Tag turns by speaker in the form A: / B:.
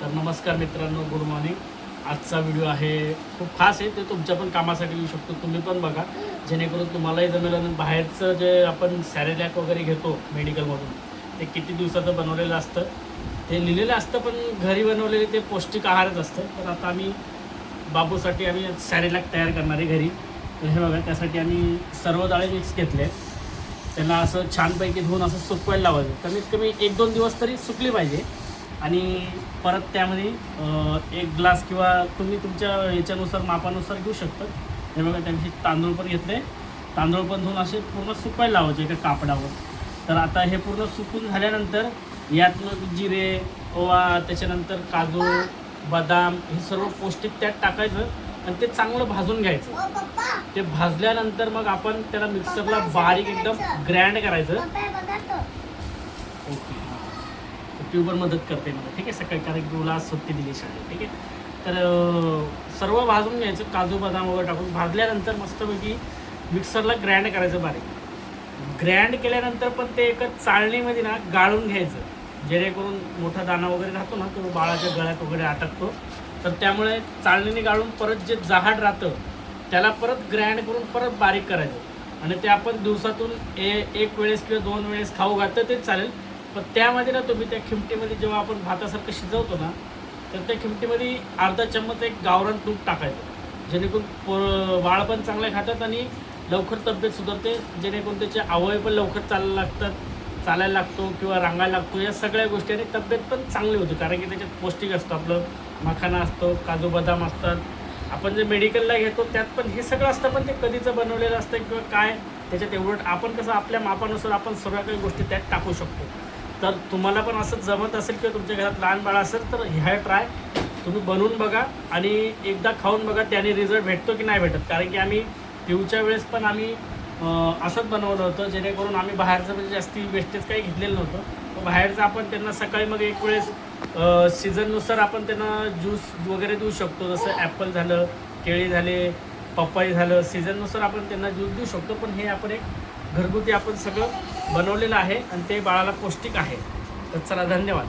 A: तर नमस्कार मित्रांनो गुड मॉर्निंग आजचा व्हिडिओ आहे खूप खास आहे ते तुमच्या पण कामासाठी येऊ शकतो तुम्ही पण बघा. जेणेकरून तुम्हालाही जमेल आणि बाहेरचं जे आपण सॅरेलॅक वगैरे घेतो मेडिकलमधून ते किती दिवसाचं बनवलेलं असतं ते लिहिलेलं असतं पण घरी बनवलेले ते पौष्टिक आहारच असतं. तर आता आम्ही बाबूसाठी आम्ही सॅरेलॅक तयार करणार आहे घरी. तर हे बघा त्यासाठी आम्ही सर्व डाळे मिक्स घेतले. त्यांना असं छानपैकी धुवून असं सुकवायला लावायचं. कमीत कमी एक दोन दिवस तरी सुकली पाहिजे. आणि परत त्यामध्ये एक ग्लास किंवा तुम्ही तुमच्या याच्यानुसार मापानुसार घेऊ शकता. हे बघा त्यांची तांदूळ पण घेतले. तांदूळ पण धुवून असे पूर्ण सुकवायला लावायचे एका कापडावर. तर आता हे पूर्ण सुकून झाल्यानंतर यात मग जिरे ओवा त्याच्यानंतर काजू बदाम हे सर्व पौष्टिक त्यात टाकायचं आणि ते चांगलं भाजून घ्यायचं. ते भाजल्यानंतर मग आपण त्याला मिक्सरला बारीक एकदम ग्रँड करायचं. ओके. ट्यूबर मदत करते मला ठीक आहे सकाळी. कारण की तुला आज सुट्टी दिली शाळेत ठीक आहे. तर सर्व भाजून घ्यायचं काजू बदाम वगैरे टाकून भाजल्यानंतर मस्तपैकी मिक्सरला ग्रँड करायचं बारीक. ग्रँड केल्यानंतर पण ते एका चाळणीमध्ये ना गाळून घ्यायचं. जेणेकरून मोठा दाणा वगैरे राहतो ना तो बाळाच्या गळ्यात वगैरे अटकतो. तर त्यामुळे चाळणीने गाळून परत जे जहाड राहतं त्याला परत ग्रँड करून परत बारीक करायचं. आणि ते आपण दिवसातून ए एक वेळेस किंवा दोन वेळेस खाऊ घातलं तेच चालेल. पण त्यामध्ये ना तुम्ही त्या खिमटीमध्ये जेव्हा आपण भातासारखं शिजवतो ना तर त्या खिमटीमध्ये अर्धा चम्मच एक गावरान तूप टाकायचं. जेणेकरून वाळ बाळ पण चांगले खातात आणि लवकर तब्येत सुधारते जेणेकरून त्याचे अवयव पण लवकर चालायला लागतात चालायला लागतो किंवा रांगायला लागतो या सगळ्या गोष्टी आणि तब्येत पण चांगली होते. कारण की त्याच्यात पौष्टिक असतं आपलं मखाना असतो काजू बदाम असतात. आपण जे मेडिकलला घेतो त्यात पण हे सगळं असतं पण ते कधीचं बनवलेलं असतं किंवा काय त्याच्यात एवढं आपण कसं आपल्या मापानुसार आपण सर्व काही गोष्टी त्यात टाकू शकतो. तर तुम्हाला पण असं जमत असेल किंवा तुमच्या घरात लहान बाळ असेल तर ह्या ट्राय तुम्ही बनवून बघा आणि एकदा खाऊन बघा त्याने रिझल्ट भेटतो की नाही भेटत. कारण की आम्ही पिऊच्या वेळेस पण आम्ही असंच बनवलं होतं जेणेकरून आम्ही बाहेरचं म्हणजे जास्ती वेस्टेज काही घेतलेलं नव्हतं. तर बाहेरचं आपण त्यांना सकाळी मग एक वेळेस सीझननुसार आपण त्यांना ज्यूस वगैरे देऊ शकतो. जसं ॲपल झालं केळी झाले पपई झालं सीझननुसार आपण त्यांना ज्यूस देऊ शकतो. पण हे आपण एक घरगुती आपण सगळं बनवलेलं आहे आणि ते बाळाला पौष्टिक आहे. तर चला धन्यवाद.